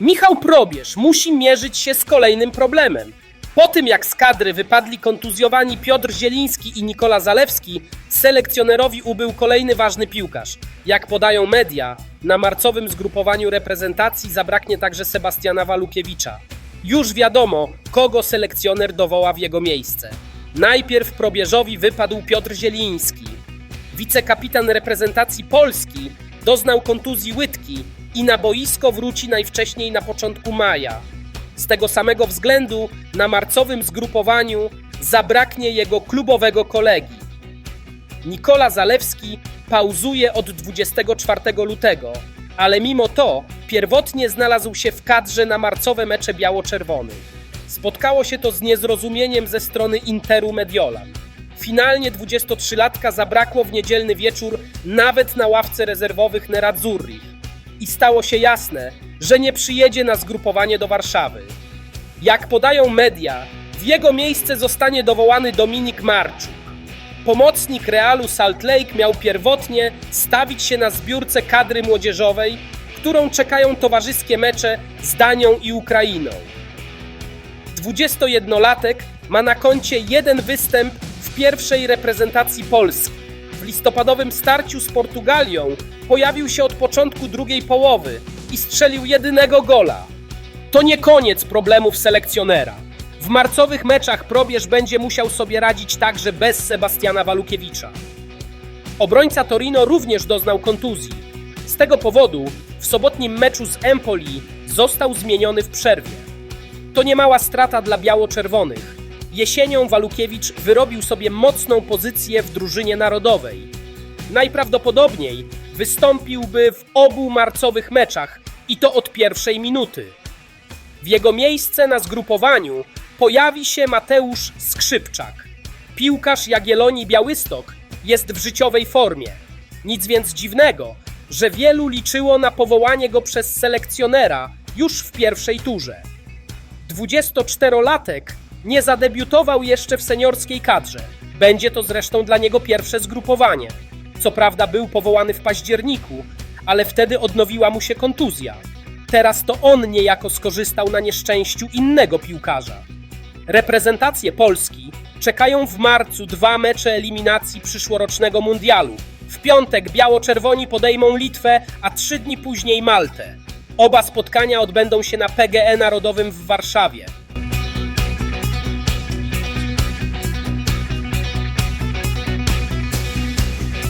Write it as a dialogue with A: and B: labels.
A: Michał Probierz musi mierzyć się z kolejnym problemem. Po tym jak z kadry wypadli kontuzjowani Piotr Zieliński i Nikola Zalewski, selekcjonerowi ubył kolejny ważny piłkarz. Jak podają media, na marcowym zgrupowaniu reprezentacji zabraknie także Sebastiana Walukiewicza. Już wiadomo, kogo selekcjoner dowoła w jego miejsce. Najpierw probierzowi wypadł Piotr Zieliński. Wicekapitan reprezentacji Polski doznał kontuzji łydki i na boisko wróci najwcześniej na początku maja. Z tego samego względu na marcowym zgrupowaniu zabraknie jego klubowego kolegi. Nikola Zalewski pauzuje od 24 lutego, ale mimo to pierwotnie znalazł się w kadrze na marcowe mecze biało-czerwonych. Spotkało się to z niezrozumieniem ze strony Interu Mediolan. Finalnie 23-latka zabrakło w niedzielny wieczór nawet na ławce rezerwowych Nerazzurri i stało się jasne, że nie przyjedzie na zgrupowanie do Warszawy. Jak podają media, w jego miejsce zostanie dowołany Dominik Marczuk. Pomocnik Realu Salt Lake miał pierwotnie stawić się na zbiórce kadry młodzieżowej, którą czekają towarzyskie mecze z Danią i Ukrainą. 21-latek ma na koncie jeden występ w pierwszej reprezentacji Polski. W listopadowym starciu z Portugalią pojawił się od początku drugiej połowy i strzelił jedynego gola. To nie koniec problemów selekcjonera. W marcowych meczach probierz będzie musiał sobie radzić także bez Sebastiana Walukiewicza. Obrońca Torino również doznał kontuzji. Z tego powodu w sobotnim meczu z Empoli został zmieniony w przerwie. To niemała strata dla biało-czerwonych. Jesienią Walukiewicz wyrobił sobie mocną pozycję w drużynie narodowej. Najprawdopodobniej wystąpiłby w obu marcowych meczach i to od pierwszej minuty. W jego miejsce na zgrupowaniu pojawi się Mateusz Skrzypczak. Piłkarz Jagiellonii Białystok jest w życiowej formie. Nic więc dziwnego, że wielu liczyło na powołanie go przez selekcjonera już w pierwszej turze. 24-latek nie zadebiutował jeszcze w seniorskiej kadrze. Będzie to zresztą dla niego pierwsze zgrupowanie. Co prawda był powołany w październiku, ale wtedy odnowiła mu się kontuzja. Teraz to on niejako skorzystał na nieszczęściu innego piłkarza. Reprezentacje Polski czekają w marcu dwa mecze eliminacji przyszłorocznego mundialu. W piątek biało-czerwoni podejmą Litwę, a trzy dni później Maltę. Oba spotkania odbędą się na PGE Narodowym w Warszawie.